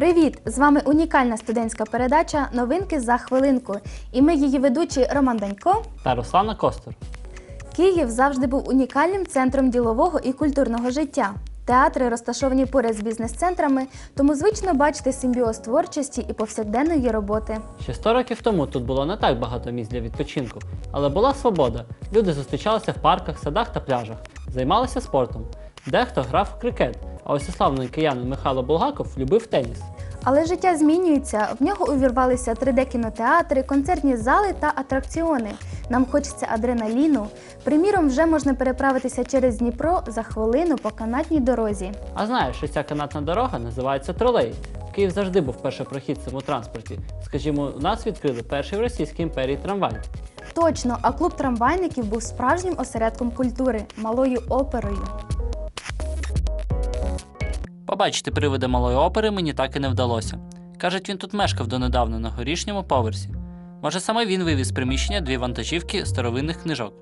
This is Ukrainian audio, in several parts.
Привіт! З вами унікальна студентська передача Новинки за хвилинку. І ми її ведучі Роман Данько. та Руслана Костор. Київ завжди був унікальним центром ділового і культурного життя. Театри розташовані поряд з бізнес-центрами, тому звично бачити симбіоз творчості і повсякденної роботи. Ще 100 років тому тут було не так багато місць для відпочинку, але була свобода. Люди зустрічалися в парках, садах та пляжах, займалися спортом. Дехто грав в крикет, а ось славний киянин Михайло Булгаков любив теніс. Але життя змінюється. В нього увірвалися 3D-кінотеатри, концертні зали та атракціони. Нам хочеться адреналіну. Приміром, вже можна переправитися через Дніпро за хвилину по канатній дорозі. А знаєш, що ця канатна дорога називається тролей. Київ завжди був першопрохідцем у транспорті. Скажімо, у нас відкрили перший в Російській імперії трамвай. Точно, а клуб трамвайників був справжнім осередком культури, малою оперою. Побачити привида малої опери мені так і не вдалося. Кажуть, він тут мешкав донедавна на горішньому поверсі. Може, саме він вивіз приміщення дві вантажівки старовинних книжок.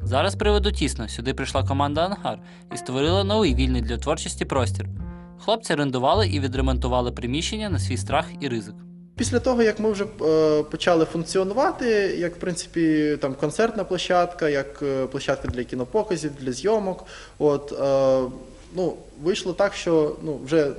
Зараз приводу тісно, сюди прийшла команда Ангар і створила новий вільний для творчості простір. Хлопці орендували і відремонтували приміщення на свій страх і ризик. Після того, як ми вже е, почали функціонувати, як в принципі там концертна площадка, як е, площадка для кінопоказів, для зйомок, от е, ну вийшло так, що ну вже е,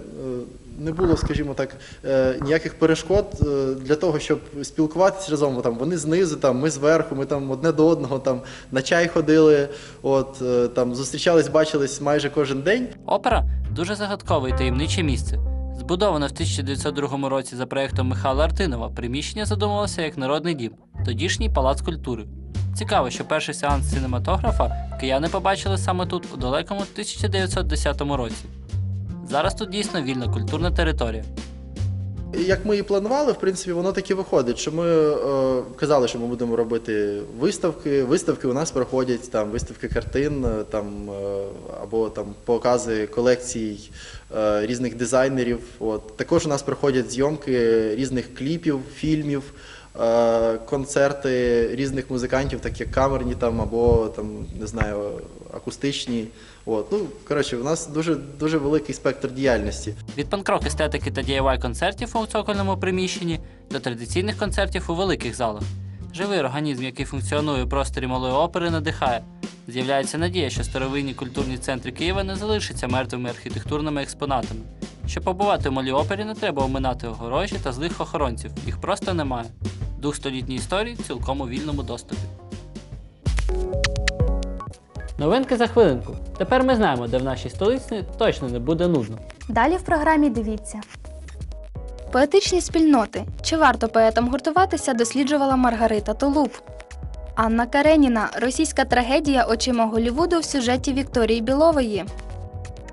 не було, скажімо так, е, ніяких перешкод е, для того, щоб спілкуватися разом. Там вони знизу, там ми зверху, ми там одне до одного там на чай ходили, от там зустрічались, бачились майже кожен день. Опера дуже загадкове і таємниче місце. Збудоване в 1902 році за проєктом Михайла Артинова, приміщення задумувалося як народний дім, тодішній палац культури. Цікаво, що перший сеанс синематографа кияни побачили саме тут, у далекому 1910 році. Зараз тут дійсно вільна культурна територія. Як ми і планували, в принципі, воно так виходить. Що ми е, казали, що ми будемо робити виставки. Виставки у нас проходять там виставки картин, е, там е, або там покази колекцій е, різних дизайнерів. От також у нас проходять зйомки різних кліпів, фільмів. Е, Концерти різних музикантів, так як камерні там або там не знаю акустичні. От ну коротше, у нас дуже дуже великий спектр діяльності. Від панкрок естетики та DIY концертів у цокольному приміщенні до традиційних концертів у великих залах. Живий організм, який функціонує у просторі малої опери, надихає. З'являється надія, що старовинні культурні центри Києва не залишаться мертвими архітектурними експонатами. Щоб побувати у малій опері, не треба оминати огорожі та злих охоронців, їх просто немає. Дух столітньої історії цілком у вільному доступі. Новинки за хвилинку. Тепер ми знаємо, де в нашій столиці точно не буде нудно. Далі в програмі дивіться. Поетичні спільноти. Чи варто поетам гуртуватися, досліджувала Маргарита Толуб. Анна Кареніна. Російська трагедія очима Голлівуду в сюжеті Вікторії Білової.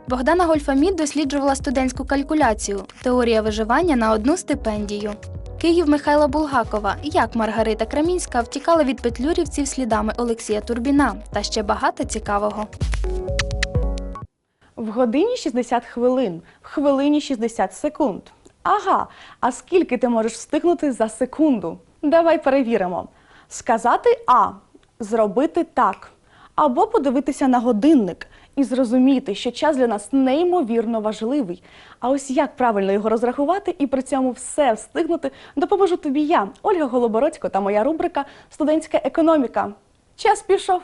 Богдана Гольфамід досліджувала студентську калькуляцію. Теорія виживання на одну стипендію. Київ Михайла Булгакова. Як Маргарита Кремінська втікала від петлюрівців слідами Олексія Турбіна. Та ще багато цікавого. В годині 60 хвилин, в хвилині 60 секунд. Ага, а скільки ти можеш встигнути за секунду? Давай перевіримо. Сказати А, зробити так. Або подивитися на годинник і зрозуміти, що час для нас неймовірно важливий. А ось як правильно його розрахувати і при цьому все встигнути, допоможу тобі я, Ольга Голобородько та моя рубрика Студентська економіка. Час пішов.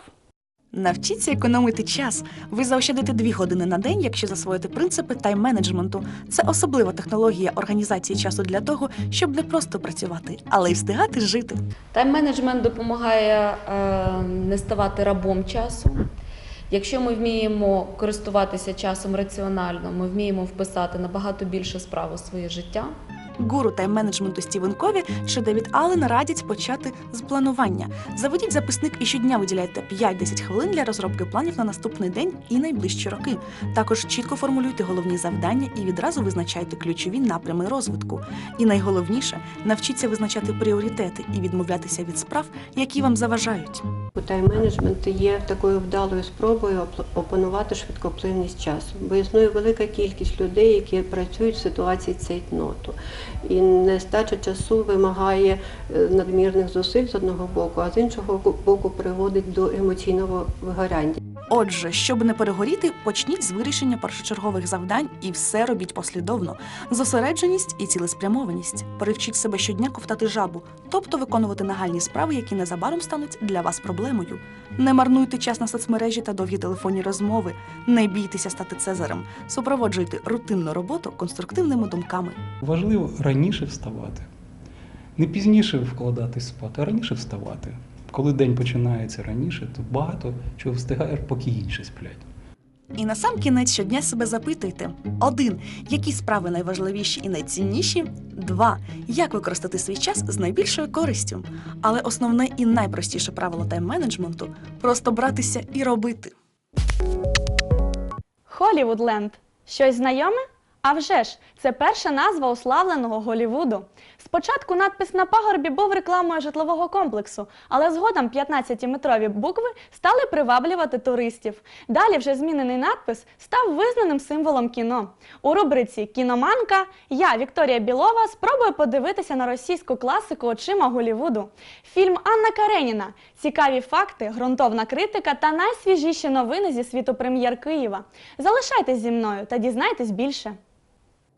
Навчіться економити час. Ви заощадите дві години на день, якщо засвоїте принципи тайм-менеджменту. Це особлива технологія організації часу для того, щоб не просто працювати, але й встигати жити. Тайм-менеджмент допомагає е, не ставати рабом часу. Якщо ми вміємо користуватися часом раціонально, ми вміємо вписати набагато більше справ у своє життя. Гуру тайм-менеджменту Стівен Кові чи Девід Аллен радять почати з планування. Заведіть записник і щодня виділяйте 5-10 хвилин для розробки планів на наступний день і найближчі роки. Також чітко формулюйте головні завдання і відразу визначайте ключові напрями розвитку. І найголовніше навчіться визначати пріоритети і відмовлятися від справ, які вам заважають. Тайм-менеджмент є такою вдалою спробою оп- опанувати швидкоплинність часу, бо існує велика кількість людей, які працюють в ситуації цейтноту. І нестача часу вимагає е, надмірних зусиль з одного боку, а з іншого боку приводить до емоційного вигоряння. Отже, щоб не перегоріти, почніть з вирішення першочергових завдань і все робіть послідовно. Зосередженість і цілеспрямованість. Привчіть себе щодня ковтати жабу, тобто виконувати нагальні справи, які незабаром стануть для вас проблемою. Не марнуйте час на соцмережі та довгі телефонні розмови. Не бійтеся стати цезарем. Супроводжуйте рутинну роботу конструктивними думками. Важливо раніше вставати. Не пізніше вкладатись спати, а раніше вставати. Коли день починається раніше, то багато чого встигає, поки інші сплять. І на сам кінець щодня себе запитуйте: один. Які справи найважливіші і найцінніші? Два. Як використати свій час з найбільшою користю? Але основне і найпростіше правило тайм-менеджменту просто братися і робити. Холівудленд. Щось знайоме? А вже ж, це перша назва уславленого Голівуду. Спочатку надпис на пагорбі був рекламою житлового комплексу, але згодом 15-метрові букви стали приваблювати туристів. Далі вже змінений надпис став визнаним символом кіно. У рубриці Кіноманка я, Вікторія Білова, спробую подивитися на російську класику очима Голівуду. Фільм Анна Кареніна. Цікаві факти, ґрунтовна критика та найсвіжіші новини зі світу прем'єр Києва. Залишайтесь зі мною та дізнайтесь більше.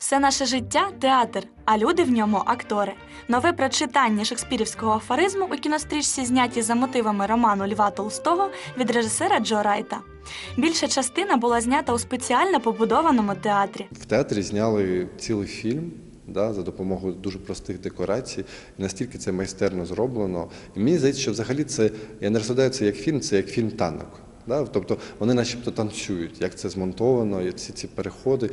Все наше життя театр, а люди в ньому актори. Нове прочитання шекспірівського афоризму у кінострічці зняті за мотивами роману Льва Толстого від режисера Джо Райта. Більша частина була знята у спеціально побудованому театрі. В театрі зняли цілий фільм да, за допомогою дуже простих декорацій. І настільки це майстерно зроблено. І мені здається, що взагалі це я не розглядаю це як фільм, це як фільм танок. Да? Тобто вони начебто танцюють, як це змонтовано, і ці, ці переходи.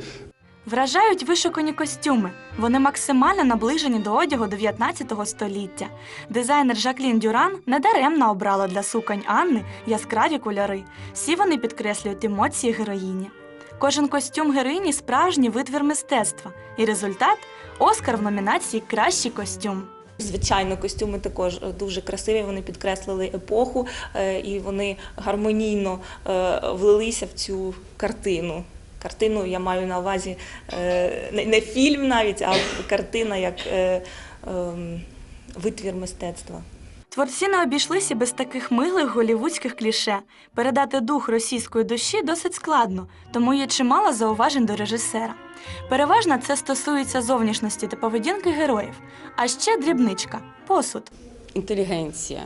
Вражають вишукані костюми. Вони максимально наближені до одягу 19 століття. Дизайнер Жаклін Дюран недаремно обрала для суконь Анни яскраві кольори. Всі вони підкреслюють емоції героїні. Кожен костюм героїні справжній витвір мистецтва, і результат Оскар в номінації Кращий костюм. Звичайно, костюми також е, дуже красиві. Вони підкреслили епоху е, і вони гармонійно е, влилися в цю картину. Картину я маю на увазі е, не- фільм навіть, а картина як е, ем, витвір мистецтва. Творці не обійшлися без таких милих голівудських кліше. Передати дух російської душі досить складно, тому є чимало зауважень до режисера. Переважно це стосується зовнішності та поведінки героїв, а ще дрібничка посуд. інтелігенція,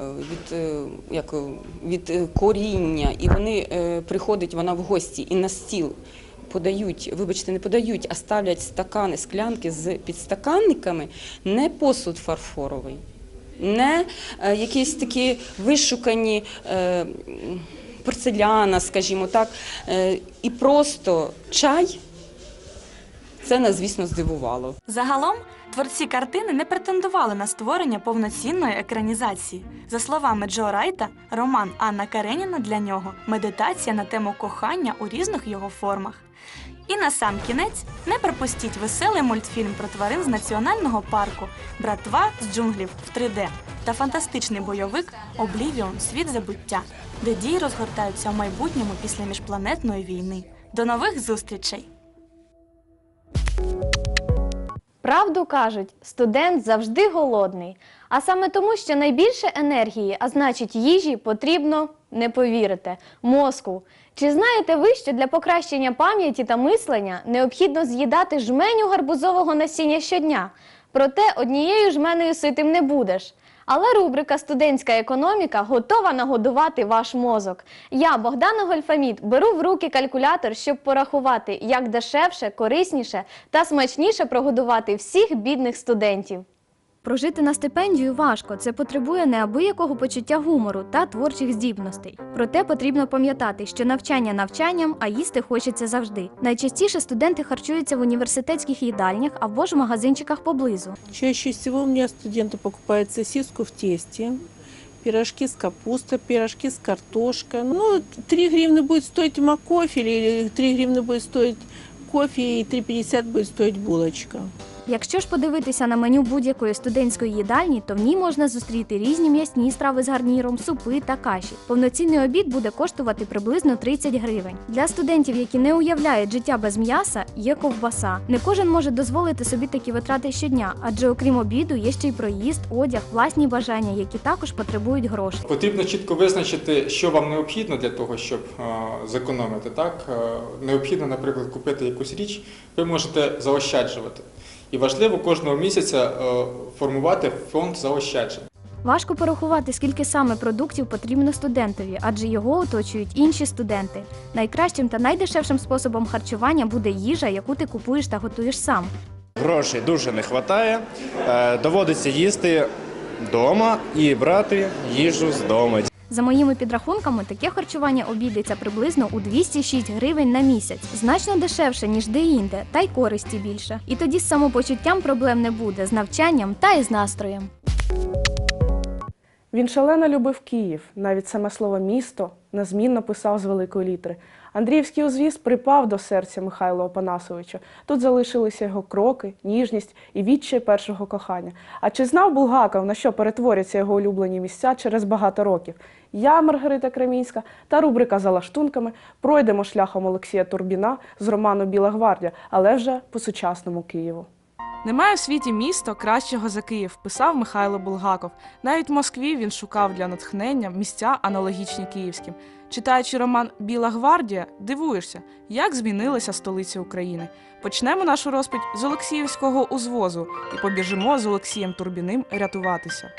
від, е, як, е, від е, коріння, і вони е, приходить вона в гості і на стіл подають, вибачте, не подають, а ставлять стакани, склянки з підстаканниками, не посуд фарфоровий, не е, якісь такі вишукані е, порцеляна, скажімо так, е, і просто чай. Це нас, звісно, здивувало. Загалом, творці картини не претендували на створення повноцінної екранізації. За словами Джо Райта, роман Анна Кареніна для нього медитація на тему кохання у різних його формах. І на сам кінець не пропустіть веселий мультфільм про тварин з національного парку Братва з джунглів в 3D та фантастичний бойовик Облівіон Світ забуття, де дії розгортаються в майбутньому після міжпланетної війни. До нових зустрічей! Правду кажуть, студент завжди голодний. А саме тому, що найбільше енергії, а значить їжі, потрібно, не повірите, мозку. Чи знаєте ви, що для покращення пам'яті та мислення необхідно з'їдати жменю гарбузового насіння щодня? Проте однією жменою ситим не будеш. Але рубрика Студентська економіка готова нагодувати ваш мозок. Я, Богдана Гольфамід, беру в руки калькулятор, щоб порахувати, як дешевше, корисніше та смачніше прогодувати всіх бідних студентів. Прожити на стипендію важко, це потребує неабиякого почуття гумору та творчих здібностей. Проте потрібно пам'ятати, що навчання навчанням, а їсти хочеться завжди. Найчастіше студенти харчуються в університетських їдальнях або ж в магазинчиках поблизу. Чаще всего у меня студенты покупают сосиску в тесте, пирожки с капустой, пирожки с картошкой. Ну, 3 гривны будет стоить макофель, или 3 гривны будет стоить кофе, и 3,50 будет стоить булочка. Якщо ж подивитися на меню будь-якої студентської їдальні, то в ній можна зустріти різні м'ясні страви з гарніром, супи та каші. Повноцінний обід буде коштувати приблизно 30 гривень. Для студентів, які не уявляють життя без м'яса, є ковбаса. Не кожен може дозволити собі такі витрати щодня, адже окрім обіду є ще й проїзд, одяг, власні бажання, які також потребують грошей. Потрібно чітко визначити, що вам необхідно для того, щоб е, зекономити. Так? Е, Необхідно, наприклад, купити якусь річ, ви можете заощаджувати. І важливо кожного місяця е, формувати фонд заощаджень. Важко порахувати, скільки саме продуктів потрібно студентові, адже його оточують інші студенти. Найкращим та найдешевшим способом харчування буде їжа, яку ти купуєш та готуєш сам. Грошей дуже не вистачає. Доводиться їсти вдома і брати їжу з дому. За моїми підрахунками, таке харчування обійдеться приблизно у 206 гривень на місяць, значно дешевше ніж де-інде, та й користі більше. І тоді з самопочуттям проблем не буде, з навчанням та й з настроєм. Він шалено любив Київ, навіть саме слово місто незмінно писав з великої літери. Андріївський узвіз припав до серця Михайла Опанасовича. Тут залишилися його кроки, ніжність і відчай першого кохання. А чи знав Булгаков, на що перетворяться його улюблені місця через багато років? Я, Маргарита Кремінська, та рубрика за лаштунками пройдемо шляхом Олексія Турбіна з роману Біла гвардія, але вже по сучасному Києву. Немає в світі міста кращого за Київ, писав Михайло Булгаков. Навіть в Москві він шукав для натхнення місця аналогічні київським. Читаючи роман Біла гвардія, дивуєшся, як змінилася столиця України. Почнемо нашу розповідь з Олексіївського узвозу і побіжимо з Олексієм Турбіним рятуватися.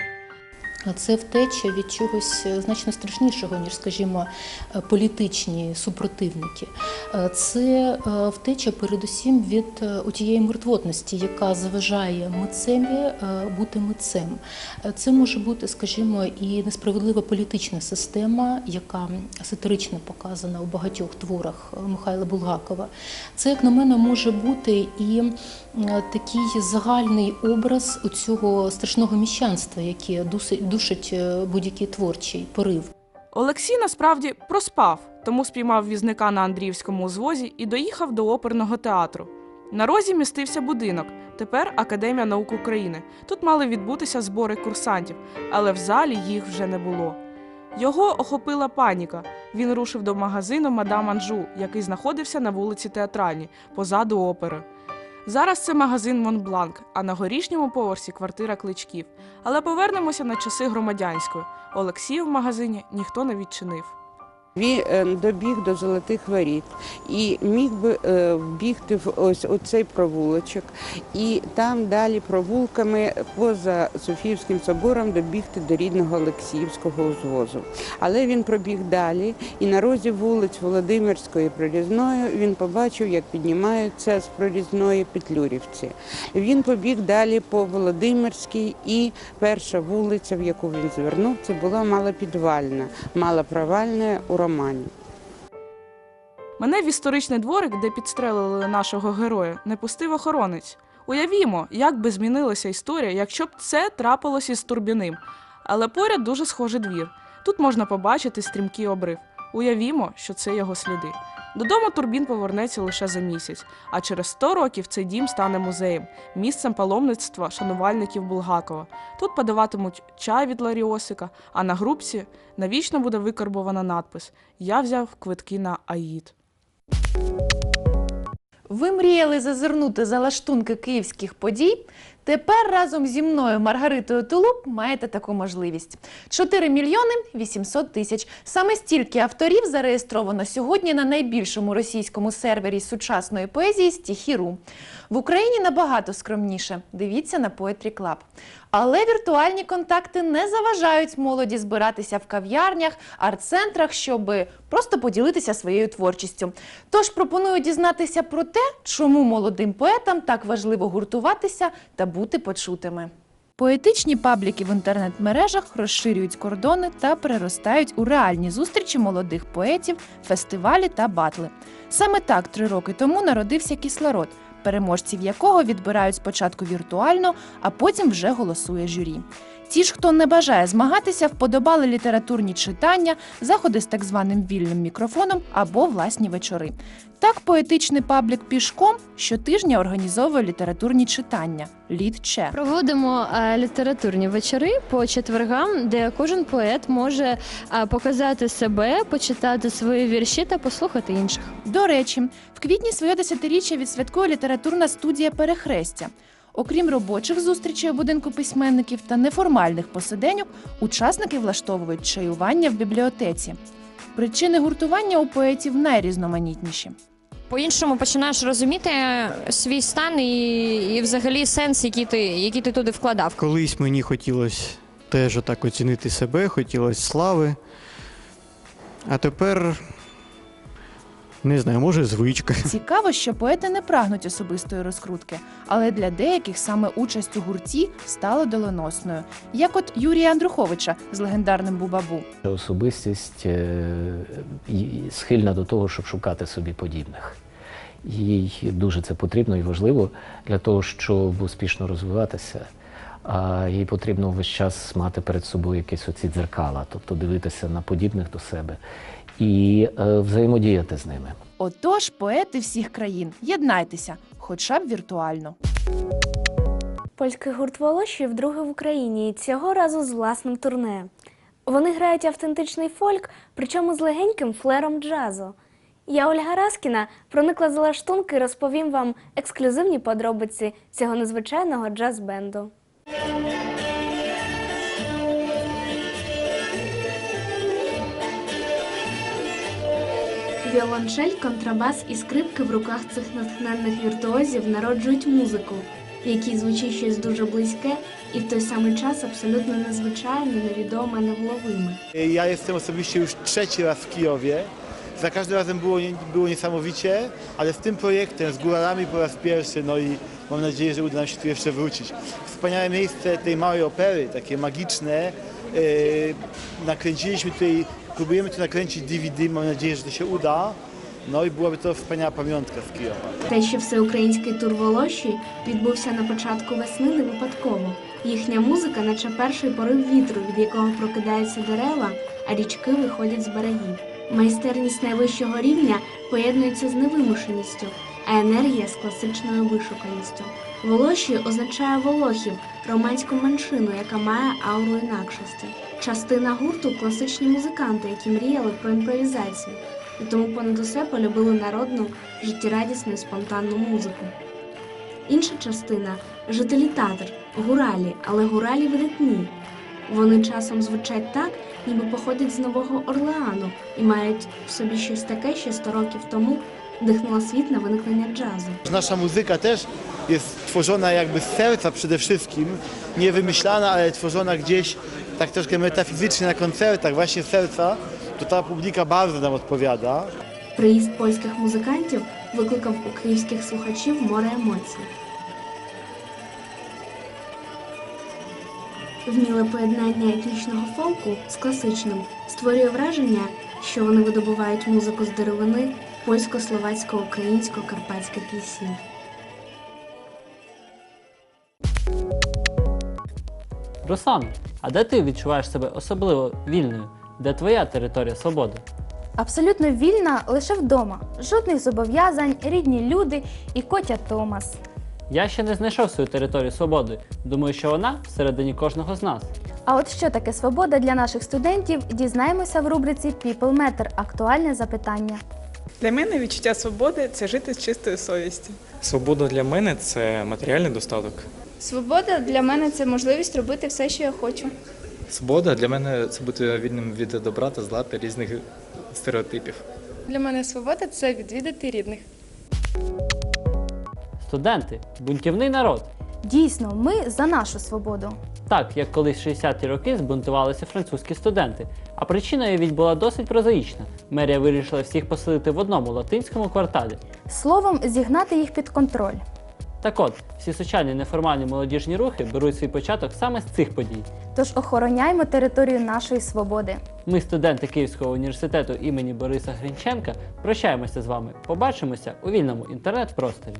Це втеча від чогось е, значно страшнішого, ніж, скажімо, е, політичні супротивники. Е, Це втеча передусім від тієї мертвотності, яка заважає митцеві бути митцем. Це може бути, скажімо, і несправедлива політична система, яка сатирично показана у багатьох творах Михайла Булгакова. Це, як на мене, може бути і такий загальний образ цього страшного міщанства, яке дусить- душить е, будь-який творчий порив. Олексій насправді проспав, тому спіймав візника на Андріївському узвозі і доїхав до оперного театру. На розі містився будинок, тепер Академія наук України. Тут мали відбутися збори курсантів, але в залі їх вже не було. Його охопила паніка. Він рушив до магазину Мадам Анжу, який знаходився на вулиці Театральній, позаду опери. Зараз це магазин Монбланк, а на горішньому поверсі квартира кличків. Але повернемося на часи громадянської. Олексію в магазині ніхто не відчинив. Він е, добіг до золотих воріт і міг би е, вбігти в ось оцей провулочок, і там далі провулками поза Софіївським собором добігти до рідного Олексіївського узвозу. Але він пробіг далі, і на розі вулиць Володимирської Прорізної він побачив, як піднімаються з Прорізної Петлюрівці. Він побіг далі по Володимирській, і перша вулиця, в яку він звернув, це була малопідвальна, малопровальна у романі. Мене в історичний дворик, де підстрелили нашого героя, не пустив охоронець. Уявімо, як би змінилася історія, якщо б це трапилося із Турбіним. Але поряд дуже схожий двір. Тут можна побачити стрімкий обрив. Уявімо, що це його сліди. Додому Турбін повернеться лише за місяць, а через 100 років цей дім стане музеєм, місцем паломництва шанувальників Булгакова. Тут подаватимуть чай від Ларіосика, а на грубці навічно буде викарбована надпис Я взяв квитки на Аїд. Ви мріяли зазирнути за лаштунки київських подій? Тепер разом зі мною, Маргаритою Тулуб, маєте таку можливість. 4 мільйони 800 тисяч. Саме стільки авторів зареєстровано сьогодні на найбільшому російському сервері сучасної поезії Стіхіру. В Україні набагато скромніше. Дивіться на Poetry Club. Але віртуальні контакти не заважають молоді збиратися в кав'ярнях, арт-центрах, щоб просто поділитися своєю творчістю. Тож пропоную дізнатися про те, чому молодим поетам так важливо гуртуватися та бути почутими. Поетичні пабліки в інтернет-мережах розширюють кордони та переростають у реальні зустрічі молодих поетів, фестивалі та батли. Саме так три роки тому народився кислород, переможців якого відбирають спочатку віртуально, а потім вже голосує журі. Ті ж, хто не бажає змагатися, вподобали літературні читання, заходи з так званим вільним мікрофоном або власні вечори. Так, поетичний паблік пішком щотижня організовує літературні читання. Літче. Проводимо е, літературні вечори по четвергам, де кожен поет може е, показати себе, почитати свої вірші та послухати інших. До речі, в квітні своє десятиріччя відсвяткує літературна студія Перехрестя. Окрім робочих зустрічей у будинку письменників та неформальних посиденьок, учасники влаштовують чаювання в бібліотеці. Причини гуртування у поетів найрізноманітніші. По-іншому починаєш розуміти свій стан і, і взагалі сенс, який ти, який ти туди вкладав. Колись мені хотілося теж отак оцінити себе, хотілося слави. А тепер не знаю, може звичка. Цікаво, що поети не прагнуть особистої розкрутки, але для деяких саме участь у гурті стала доленосною, як от Юрія Андруховича з легендарним Бубабу. Особистість е, схильна до того, щоб шукати собі подібних. Їй дуже це потрібно і важливо для того, щоб успішно розвиватися. А їй потрібно весь час мати перед собою якісь оці дзеркала, тобто дивитися на подібних до себе і е, взаємодіяти з ними. Отож, поети всіх країн, єднайтеся, хоча б віртуально. Польський гурт Волоші вдруге в Україні і цього разу з власним турне. Вони грають автентичний фольк, причому з легеньким флером джазу. Я Ольга Раскіна проникла за лаштунки і розповім вам ексклюзивні подробиці цього незвичайного джаз-бенду. Віолончель, контрабас і скрипки в руках цих натхненних віртуозів народжують музику, в якій звучить щось дуже близьке і в той самий час абсолютно незвичайне, невідоме, невловиме. Ja jestem osobiście już trzeci raz w Kijowie. Za każdym razem było, nie- było niesamowicie, ale z tym projektem, z góralami po raz pierwszy, no i mam nadzieję, że uda nam się tu jeszcze wrócić. Wspaniałe miejsce tej małej opery, takie magiczne. Yy, nakręciliśmy tutaj, próbujemy tu nakręcić DVD, mam nadzieję, że to się uda. No i byłaby to wspaniała pamiątka z Kijowa. Те, що всеукраїнський тур Волоші відбувся на початку весни не випадково. Їхня музика, наче перший порив вітру, від якого прокидаються дерева, а річки виходять з берегів. Майстерність найвищого рівня поєднується з невимушеністю, а енергія з класичною вишуканістю. Волоші означає волохів, романську меншину, яка має ауру інакшості. Частина гурту класичні музиканти, які мріяли про імпровізацію, і тому понад усе полюбили народну, життєрадісну і спонтанну музику. Інша частина жителі Татар, гуралі, але гуралі видатні. Вони часом звучать так, ніби походять з Нового Орлеану і мають в собі щось таке, що 100 років тому дихнуло світ на виникнення джазу. Nasza muzyka też jest tworzona jakby z serca przede nie wymyślana, ale tworzona gdzieś tak troszkę metafizycznie na koncertach, właśnie z serca, to ta publika bardzo nam odpowiada. Приїзд польських музикантів викликав у київських слухачів море емоцій. Вміле поєднання етнічного фолку з класичним створює враження, що вони видобувають музику з деревини польсько-словацько-українсько-карпатських лісів. Руслан, а де ти відчуваєш себе особливо вільною? Де твоя територія свободи? Абсолютно вільна лише вдома. Жодних зобов'язань, рідні люди і котя Томас. Я ще не знайшов свою територію свободи. Думаю, що вона всередині кожного з нас. А от що таке свобода для наших студентів, дізнаємося в рубриці People Matter – актуальне запитання. Для мене відчуття свободи це жити з чистою совістю. Свобода для мене це матеріальний достаток. Свобода для мене це можливість робити все, що я хочу. Свобода для мене це бути вільним від добра та зла та різних стереотипів. Для мене свобода це відвідати рідних. Студенти бунтівний народ. Дійсно, ми за нашу свободу. Так, як колись в 60-ті роки збунтувалися французькі студенти. А причиною від була досить прозаїчна. Мерія вирішила всіх поселити в одному латинському кварталі. Словом, зігнати їх під контроль. Так от, всі сучасні неформальні молодіжні рухи беруть свій початок саме з цих подій. Тож охороняймо територію нашої свободи. Ми, студенти Київського університету імені Бориса Гринченка, прощаємося з вами. Побачимося у вільному інтернет-просторі.